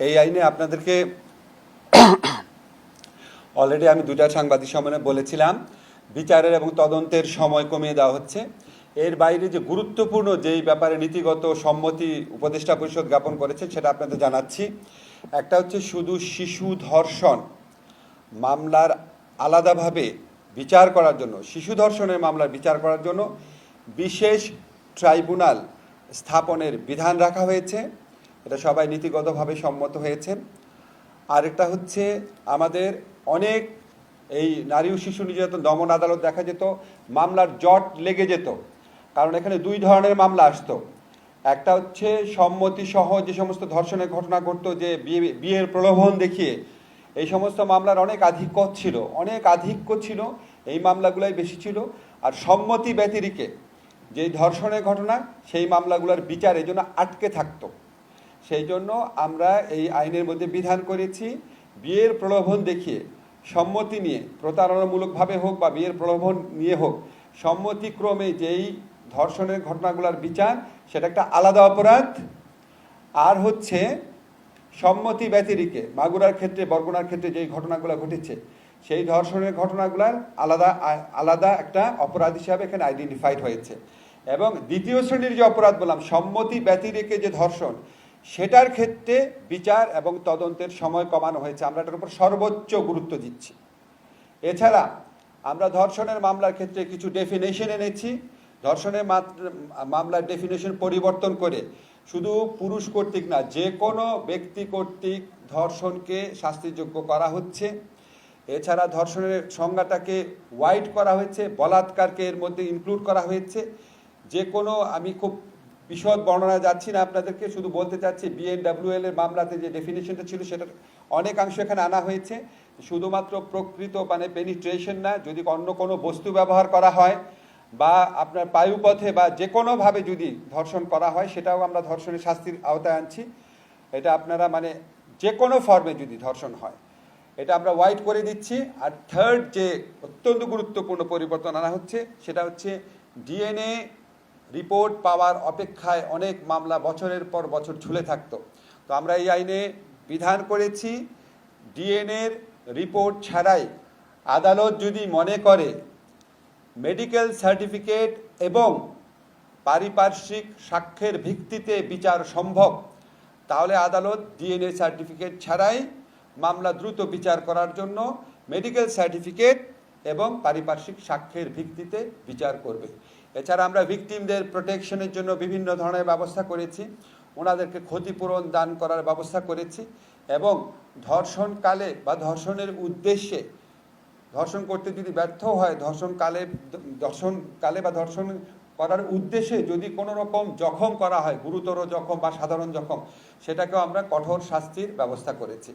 এই আইনে আপনাদেরকে অলরেডি আমি দুটা সাংবাদিক সম্মেলনে বলেছিলাম, বিচারের এবং তদন্তের সময় কমিয়ে দেওয়া হচ্ছে। এর বাইরে যে গুরুত্বপূর্ণ যেই ব্যাপারে নীতিগত সম্মতি উপদেষ্টা পরিষদ জ্ঞাপন করেছে, সেটা আপনাদের জানাচ্ছি। একটা হচ্ছে শুধু শিশু ধর্ষণ মামলার আলাদাভাবে বিচার করার জন্য, শিশু ধর্ষণের মামলার বিচার করার জন্য বিশেষ ট্রাইব্যুনাল স্থাপনের বিধান রাখা হয়েছে। এটা সবাই নীতিগতভাবে সম্মত হয়েছেন আরেকটা হচ্ছে আমাদের অনেক এই নারী ও শিশু নির্যাতন দমন আদালত দেখা যেত, মামলার জট লেগে যেত। কারণ এখানে দুই ধরনের মামলা আসতো। একটা হচ্ছে সম্মতি সহ যে সমস্ত ধর্ষণের ঘটনা ঘটতো, যে বিয়ে, বিয়ের প্রলোভন দেখিয়ে, এই সমস্ত মামলার অনেক আধিক্য ছিল, অনেক আধিক্য ছিল, এই মামলাগুলাই বেশি ছিল। আর সম্মতি ব্যতিরিকে যেই ধর্ষণের ঘটনা, সেই মামলাগুলোর বিচার এই জন্য আটকে থাকতো। সেই জন্য আমরা এই আইনের মধ্যে বিধান করেছি, বিয়ের প্রলোভন দেখিয়ে, সম্মতি নিয়ে, প্রতারণামূলকভাবে হোক বা বিয়ের প্রলোভন নিয়ে হোক, সম্মতিক্রমে যেই ধর্ষণের ঘটনাগুলোর বিচার, সেটা একটা আলাদা অপরাধ। আর হচ্ছে, সম্মতি ব্যতিরিকে, মাগুরার ক্ষেত্রে, বরগুনার ক্ষেত্রে যেই ঘটনাগুলো ঘটেছে, সেই ধর্ষণের ঘটনাগুলার আলাদা আলাদা একটা অপরাধ হিসাবে এখানে আইডেন্টিফাইড হয়েছে। এবং দ্বিতীয় শ্রেণির যে অপরাধ বললাম, সম্মতি ব্যতিরেকে যে ধর্ষণ সেটার ক্ষেত্রে বিচার এবং তদন্তের সময় কমানো হয়েছে। আমরা এটার উপর সর্বোচ্চ গুরুত্ব দিচ্ছি। এছাড়া আমরা ধর্ষণের মামলার ক্ষেত্রে কিছু ডেফিনেশন এনেছি। ধর্ষণের মামলার ডেফিনেশন পরিবর্তন করে শুধু পুরুষ কর্তৃক না, যে কোনো ব্যক্তি কর্তৃক ধর্ষণকে শাস্তিযোগ্য করা হচ্ছে। এছাড়া ধর্ষণের সংজ্ঞাটাকে ওয়াইড করা হয়েছে, বলাৎকারকে এর মধ্যে ইনক্লুড করা হয়েছে। যে কোনো আমি খুব বিশদ বর্ণনা যাচ্ছি না আপনাদেরকে, শুধু বলতে চাচ্ছি বিএনডাব্লিউএল এর মামলাতে যে ডেফিনেশনটা ছিল সেটার অনেকাংশ এখানে আনা হয়েছে। শুধুমাত্র প্রকৃত মানে পেনিট্রেশন না, যদি অন্য কোনো বস্তু ব্যবহার করা হয় বা আপনার বায়ুপথে বা যে কোনোভাবে যদি ধর্ষণ করা হয়, সেটাও আমরা ধর্ষণের শাস্তির আওতায় আনছি। এটা আপনারা মানে যে কোনো ফর্মে যদি ধর্ষণ হয়। এটা আমরা ওয়াইড করে দিচ্ছি। আর থার্ড যে অত্যন্ত গুরুত্বপূর্ণ পরিবর্তন আনা হচ্ছে, সেটা হচ্ছে ডিএনএ রিপোর্ট পাওয়ার অপেক্ষায় অনেক মামলা বছরের পর বছর ঝুলে থাকত। তো আমরা এই আইনে বিধান করেছি, ডিএনএর রিপোর্ট ছাড়াই আদালত যদি মনে করে মেডিকেল সার্টিফিকেট এবং পারিপার্শ্বিক সাক্ষ্যের ভিত্তিতে বিচার সম্ভব, তাহলে আদালত ডিএনএ সার্টিফিকেট ছাড়াই মামলা দ্রুত বিচার করার জন্য মেডিকেল সার্টিফিকেট এবং পারিপার্শ্বিক সাক্ষ্যের ভিত্তিতে বিচার করবে। এছাড়া আমরা ভিকটিমদের প্রোটেকশনের জন্য বিভিন্ন ধরনের ব্যবস্থা করেছি। ওনাদেরকে ক্ষতিপূরণ দান করার ব্যবস্থা করেছি এবং ধর্ষণকালে বা ধর্ষণের উদ্দেশ্যে ধর্ষণ করতে যদি ব্যর্থ হয়, ধর্ষণকালে ধর্ষণকালে বা ধর্ষণ করার উদ্দেশ্যে যদি কোনো রকম জখম করা হয়, গুরুতর জখম বা সাধারণ জখম, সেটাকেও আমরা কঠোর শাস্তির ব্যবস্থা করেছি।